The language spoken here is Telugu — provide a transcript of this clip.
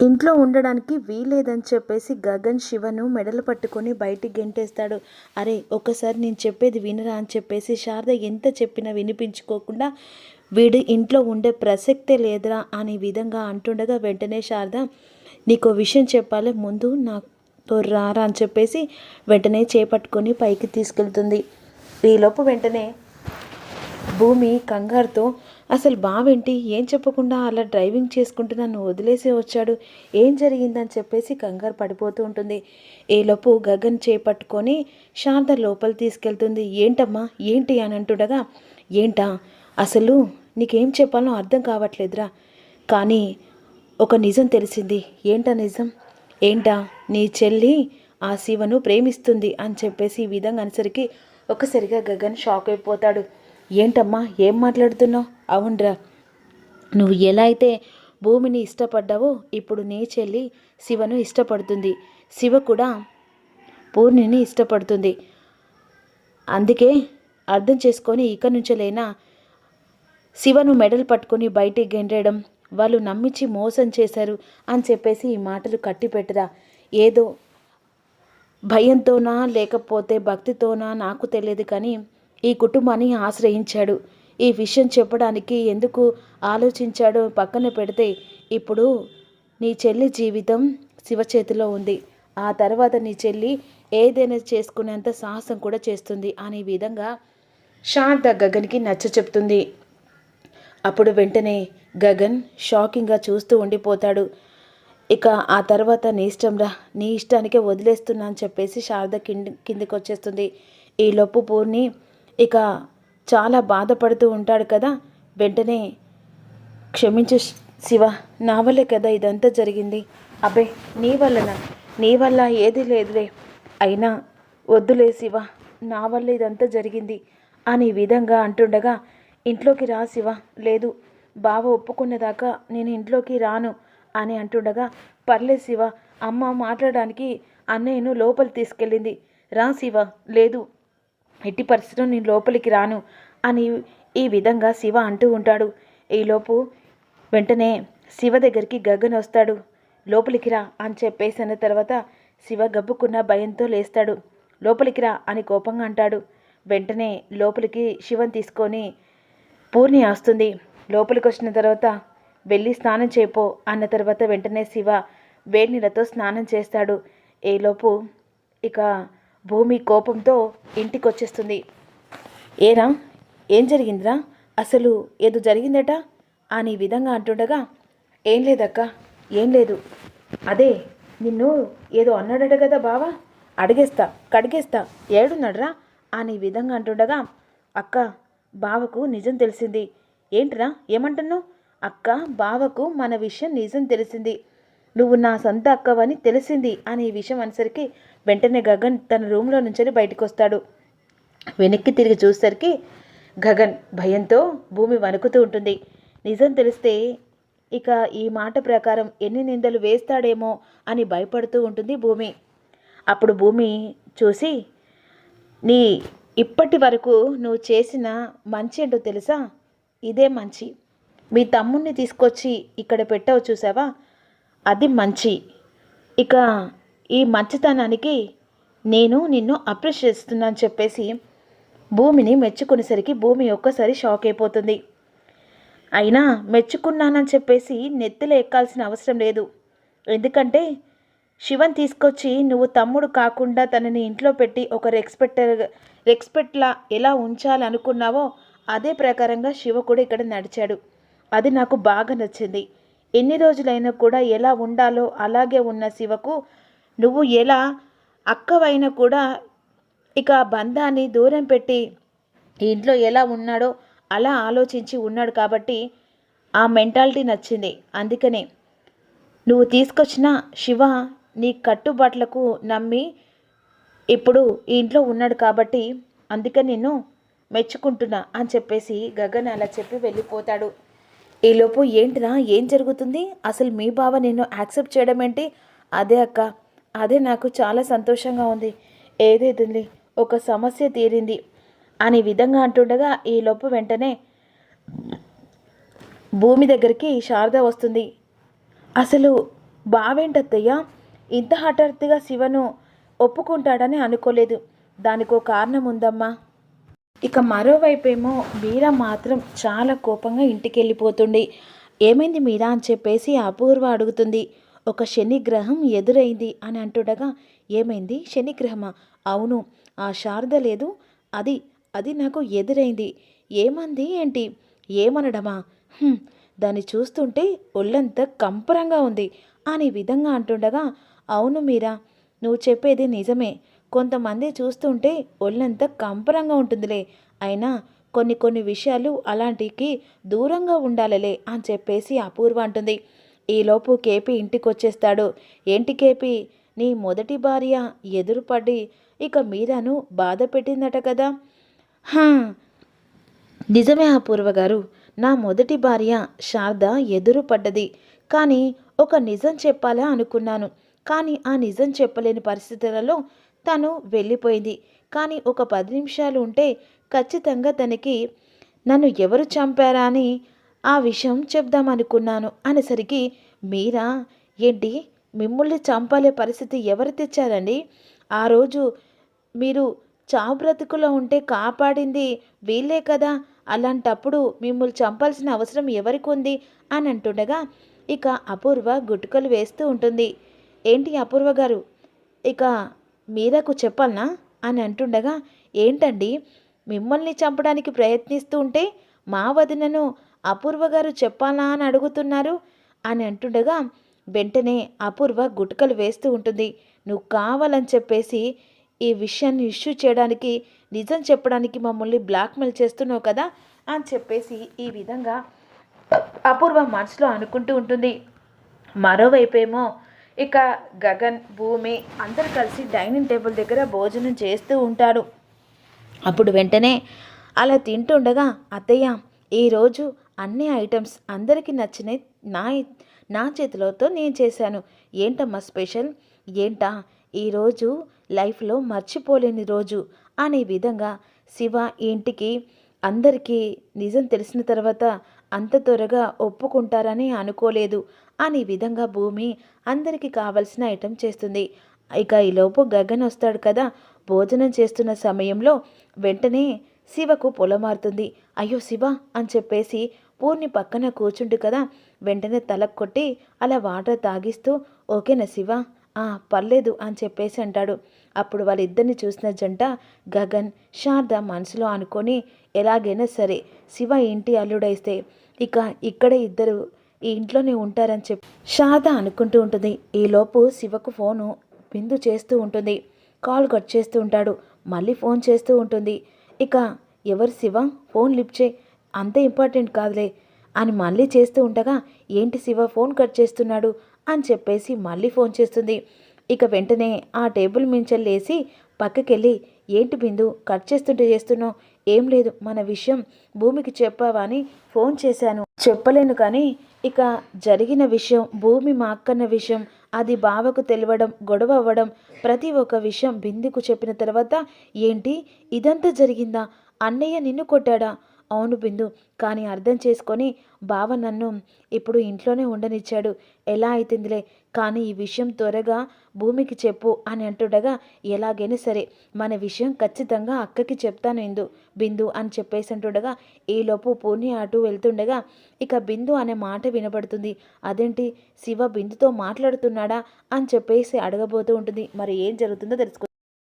ఇంట్లో ఉండడానికి వీలేదని చెప్పేసి గగన్ శివను మెడలు పట్టుకొని బయటికి గెంటేస్తాడు. అరే ఒక్కసారి నేను చెప్పేది వినరా అని చెప్పేసి శారద ఎంత చెప్పినా వినిపించుకోకుండా వీడు ఇంట్లో ఉండే ప్రసక్తే లేదురా అనే విధంగా అంటుండగా వెంటనే శారద నీకు విషయం చెప్పాలి ముందు నాతో రారా అని చెప్పేసి వెంటనే చేపట్టుకొని పైకి తీసుకెళ్తుంది. ఈలోపు వెంటనే భూమి కంగారుతో అసలు బావేంటి? ఏం చెప్పకుండా అలా డ్రైవింగ్ చేసుకుంటూ నన్ను వదిలేసి వచ్చాడు. ఏం జరిగిందని చెప్పేసి కంగారు పడిపోతూ ఉంటుంది. ఏలోపు గగన్ చేపట్టుకొని శారద లోపల తీసుకెళ్తుంది. ఏంటమ్మా? ఏంటి? అని అంటుండగా ఏంటా? అసలు నీకేం చెప్పాలో అర్థం కావట్లేదురా. కానీ ఒక నిజం తెలిసింది. ఏంటా నిజం? ఏంటా? నీ చెల్లి ఆ శివను ప్రేమిస్తుంది అని చెప్పేసి ఈ విధంగా అనేసరికి ఒకసారిగా గగన్ షాక్ అయిపోతాడు. ఏంటమ్మా? ఏం మాట్లాడుతున్నావు? అవునరా. నువ్వు ఎలా అయితే భూమిని ఇష్టపడ్డావో ఇప్పుడు నీ చెల్లి శివను ఇష్టపడుతుంది. శివ కూడా పూర్ణిని ఇష్టపడుతుంది. అందుకే అర్థం చేసుకొని ఇక నుంచెలైనా శివను మెడల్ పట్టుకొని బయటికి గెంటేయడం వాళ్ళు నమ్మించి మోసం చేశారు అని చెప్పేసి ఈ మాటలు కట్టిపెట్టరా. ఏదో భయంతోనా లేకపోతే భక్తితోనా నాకు తెలియదు కానీ ఈ కుటుంబాన్ని ఆశ్రయించాడు. ఈ విషయం చెప్పడానికి ఎందుకు ఆలోచించాడో పక్కన పెడితే ఇప్పుడు నీ చెల్లి జీవితం శివ చేతిలో ఉంది. ఆ తర్వాత నీ చెల్లి ఏదైనా చేసుకునేంత సాహసం కూడా చేస్తుంది. అనే విధంగా శాంత గగన్కి నచ్చ చెప్తుంది. అప్పుడు వెంటనే గగన్ షాకింగ్గా చూస్తూ ఉండిపోతాడు. ఇక ఆ తర్వాత నీ ఇష్టంరా నీ ఇష్టానికే వదిలేస్తున్నా అని చెప్పేసి శారద కింది కిందికి వచ్చేస్తుంది ఈలోపు పూర్ణి ఇక చాలా బాధపడుతూ ఉంటాడు కదా. వెంటనే క్షమించు శివ నా వల్లే కదా ఇదంతా జరిగింది. అబ్బే నీ వల్లనా? నీ వల్ల ఏది లేదులే. అయినా వద్దులే శివ నా వల్ల ఇదంతా జరిగింది అని విధంగా అంటుండగా ఇంట్లోకి రా శివ. లేదు బావ ఒప్పుకున్నదాకా నేను ఇంట్లోకి రాను అని అంటుండగా పర్లే శివ అమ్మ మాట్లాడడానికి అన్నయ్యను లోపలి తీసుకెళ్ళింది. రా శివ లేదు ఎట్టి పరిస్థితులు నేను లోపలికి రాను అని ఈ విధంగా శివ అంటూ ఉంటాడు. ఈలోపు వెంటనే శివ దగ్గరికి గగన్ వస్తాడు. లోపలికి రా అని చెప్పేసి అన్న తర్వాత శివ గబ్బుకున్న భయంతో లేస్తాడు. లోపలికి రా అని కోపంగా అంటాడు. వెంటనే లోపలికి శివం తీసుకొని పూర్ణి వస్తుంది. లోపలికి వచ్చిన తర్వాత వెళ్ళి స్నానం చేయపో అన్న తర్వాత వెంటనే శివ వేడి నీళ్ళతో స్నానం చేస్తాడు. ఏలోపు ఇక భూమి కోపంతో ఇంటికొచ్చేస్తుంది. ఏరా ఏం జరిగిందిరా? అసలు ఏదో జరిగిందట? అని విధంగా అంటుండగా ఏం లేదక్క ఏం లేదు. అదే నిన్ను ఏదో అన్నాడట కదా బావా? అడిగేస్తా కడిగేస్తా ఏడున్నాడురా? అని విధంగా అంటుండగా అక్క బావకు నిజం తెలిసింది. ఏంట్రా ఏమంటున్నావు? అక్క బావకు మన విషయం నిజం తెలిసింది. నువ్వు నా సొంత అక్కవని తెలిసింది అని ఈ విషయం అనేసరికి వెంటనే గగన్ తన రూమ్లో నుంచి బయటకు వస్తాడు వెనక్కి తిరిగి చూసేసరికి గగన్ భయంతో భూమి వణుకుతూ ఉంటుంది. నిజం తెలిస్తే ఇక ఈ మాట ప్రకారం ఎన్ని నిందలు వేస్తాడేమో అని భయపడుతూ ఉంటుంది భూమి. అప్పుడు భూమి చూసి నీ ఇప్పటి వరకు నువ్వు చేసిన మంచి ఏంటో తెలుసా? ఇదే మంచి. మీ తమ్ముణ్ణి తీసుకొచ్చి ఇక్కడ పెట్టావు చూసావా? అది మంచి. ఇక ఈ మంచితనానికి నేను నిన్ను అప్రిషియేట్ చేస్తున్నాను చెప్పేసి భూమిని మెచ్చుకునేసరికి భూమి ఒక్కసారి షాక్ అయిపోతుంది. అయినా మెచ్చుకున్నానని చెప్పేసి నెత్తిలో ఎక్కాల్సిన అవసరం లేదు. ఎందుకంటే శివన్ తీసుకొచ్చి నువ్వు తమ్ముడు కాకుండా తనని ఇంట్లో పెట్టి ఒక రెస్పెక్ట్ రెస్పెక్ట్లా ఎలా ఉంచాలనుకున్నావో అదే ప్రకారంగా శివ కూడా ఇక్కడ నడిచాడు. అది నాకు బాగా నచ్చింది. ఎన్ని రోజులైనా కూడా ఎలా ఉండాలో అలాగే ఉన్న శివకు నువ్వు ఎలా అక్కవైనా కూడా ఇక బంధాన్ని దూరం పెట్టి ఇంట్లో ఎలా ఉన్నాడో అలా ఆలోచించి ఉన్నాడు కాబట్టి ఆ మెంటాలిటీ నచ్చింది. అందుకనే నువ్వు తీసుకొచ్చిన శివ నీ కట్టుబాట్లకు నమ్మి ఇప్పుడు ఈ ఇంట్లో ఉన్నాడు కాబట్టి అందుకని నేను మెచ్చుకుంటున్నా అని చెప్పేసి గగన్ అలా చెప్పి వెళ్ళిపోతాడు. ఈలోపు ఏంటిరా ఏం జరుగుతుంది? అసలు మీ బావ నిన్ను యాక్సెప్ట్ చేయడం ఏంటి? అదే అక్క అదే నాకు చాలా సంతోషంగా ఉంది. ఏదేది ఒక సమస్య తీరింది అనే విధంగా అంటుండగా ఈలోపు వెంటనే భూమి దగ్గరికి శారద వస్తుంది. అసలు బావేంటత్తయ్య? ఇంత హఠాత్తుగా శివను ఒప్పుకుంటాడని అనుకోలేదు. దానికో కారణం ఉందమ్మా. ఇక మరోవైపేమో మీరా మాత్రం చాలా కోపంగా ఇంటికి వెళ్ళిపోతుంది ఏమైంది మీరా అని చెప్పేసి అపూర్వ అడుగుతుంది. ఒక శనిగ్రహం ఎదురైంది అని అంటుండగా ఏమైంది? శనిగ్రహమా? అవును ఆ శారద లేదు. అది అది నాకు ఎదురైంది. ఏమంది ఏంటి? ఏమనడమా? దాన్ని చూస్తుంటే ఒళ్ళంతా కంపరంగా ఉంది అని విధంగా అంటుండగా అవును మీరా నువ్వు చెప్పేది నిజమే. కొంతమంది చూస్తుంటే ఒళ్ళంతా కంపరంగా ఉంటుందిలే. అయినా కొన్ని కొన్ని విషయాలు అలాంటికి దూరంగా ఉండాలిలే అని చెప్పేసి అపూర్వ అంటుంది. ఈలోపు కేపీ ఇంటికి వచ్చేస్తాడు ఏంటి కేపీ? నీ మొదటి భార్య ఎదురుపడి ఇక మీరాను బాధ పెట్టిందట కదా? నిజమే అపూర్వ గారు. నా మొదటి భార్య శారద ఎదురుపడ్డది. కానీ ఒక నిజం చెప్పాలా అనుకున్నాను. కానీ ఆ నిజం చెప్పలేని పరిస్థితులలో తను వెళ్ళిపోయింది. కానీ ఒక పది నిమిషాలు ఉంటే ఖచ్చితంగా తనకి నన్ను ఎవరు చంపారా అని ఆ విషయం చెప్దామనుకున్నాను అనేసరికి మీరా? ఏంటి? మిమ్మల్ని చంపాలే పరిస్థితి ఎవరు తెచ్చారండి? ఆ రోజు మీరు చావు బ్రతుకులో ఉంటే కాపాడింది వీళ్ళే కదా. అలాంటప్పుడు మిమ్మల్ని చంపాల్సిన అవసరం ఎవరికి ఉంది? అని అంటుండగా ఇక అపూర్వ గుట్టుకలు వేస్తూ ఉంటుంది. ఏంటి అపూర్వ గారు? ఇక మీరకు చెప్పాలనా అని అంటుండగా ఏంటండి? మిమ్మల్ని చంపడానికి ప్రయత్నిస్తూ ఉంటే మా వదినను అపూర్వ గారు చెప్పాలా అని అడుగుతున్నారు? అని అంటుండగా వెంటనే అపూర్వ గుటకలు వేస్తూ ఉంటుంది. నువ్వు కావాలని చెప్పేసి ఈ విషయాన్ని ఇష్యూ చేయడానికి నిజం చెప్పడానికి మమ్మల్ని బ్లాక్మెయిల్ చేస్తున్నావు కదా? అని చెప్పేసి ఈ విధంగా అపూర్వ మనసులో అనుకుంటూ ఉంటుంది. మరోవైపేమో ఇక గగన్ భూమి అందరు కలిసి డైనింగ్ టేబుల్ దగ్గర భోజనం చేస్తూ ఉంటారు. అప్పుడు వెంటనే అలా తింటుండగా అత్తయ్య ఈరోజు అన్ని ఐటమ్స్ అందరికీ నచ్చినాయి నా నా చేతిలోతో నేను చేశాను. ఏంటమ్మా స్పెషల్? ఏంటా? ఈరోజు లైఫ్లో మర్చిపోలేని రోజు అనే విధంగా శివ ఇంటికి అందరికీ నిజం తెలిసిన తర్వాత అంత త్వరగా ఒప్పుకుంటారని అనుకోలేదు. అని విధంగా భూమి అందరికీ కావలసిన ఐటెం చేస్తుంది. ఇక ఈలోపు గగన్ వస్తాడు కదా. భోజనం చేస్తున్న సమయంలో వెంటనే శివకు పొలమారుతుంది. అయ్యో శివ అని చెప్పేసి పూర్ణి పక్కన కూర్చుంటు కదా. వెంటనే తలకు కొట్టి అలా వాటర్ తాగిస్తూ ఓకేనా శివ? "ఆ, పర్లేదు అని చెప్పేసి అంటాడు. అప్పుడు వాళ్ళిద్దరిని చూసిన జంట గగన్ శారద మనసులో అనుకొని ఎలాగైనా సరే శివ ఇంటి అల్లుడైస్తే ఇక ఇక్కడే ఇద్దరు ఈ ఇంట్లోనే ఉంటారని చెప్పి శారద అనుకుంటూ ఉంటుంది. ఈలోపు శివకు ఫోను బిందు చేస్తూ ఉంటుంది. కాల్ కట్ చేస్తూ ఉంటాడు. మళ్ళీ ఫోన్ చేస్తూ ఉంటుంది. ఇక ఎవరు శివ? ఫోన్ లిఫ్ట్ చేయి. అంత ఇంపార్టెంట్ కాదులే అని మళ్ళీ చేస్తూ ఉండగా ఏంటి శివ ఫోన్ కట్ చేస్తున్నాడు? అని చెప్పేసి మళ్ళీ ఫోన్ చేస్తుంది. ఇక వెంటనే ఆ టేబుల్ మించెల్లేసి పక్కకెళ్ళి ఏంటి బిందు కట్ చేస్తుంటే చేస్తున్నావు? ఏం లేదు మన విషయం భూమికి చెప్పావా అని ఫోన్ చేశాను. చెప్పలేను కానీ ఇక జరిగిన విషయం భూమి మా అక్కన్న విషయం అది బావకు తెలియడం గొడవ అవ్వడం ప్రతి ఒక్క విషయం బిందుకు చెప్పిన తర్వాత ఏంటి ఇదంతా జరిగిందా? అన్నయ్య నిన్ను కొట్టాడా? అవును బిందు కానీ అర్థం చేసుకొని బావ నన్ను ఇప్పుడు ఇంట్లోనే ఉండనిచ్చాడు. ఎలా అవుతుందిలే కానీ ఈ విషయం త్వరగా భూమికి చెప్పు అని అంటుండగా ఎలాగైనా సరే మన విషయం ఖచ్చితంగా అక్కకి చెప్తాను ఇందు బిందు అని చెప్పేసి అంటుండగా ఈలోపు పూర్ణి అటు వెళ్తుండగా ఇక బిందు అనే మాట వినపడుతుంది అదేంటి? శివ బిందుతో మాట్లాడుతున్నాడా అని చెప్పేసి అడగబోతూ ఉంటుంది. మరి ఏం జరుగుతుందో తెలుసుకో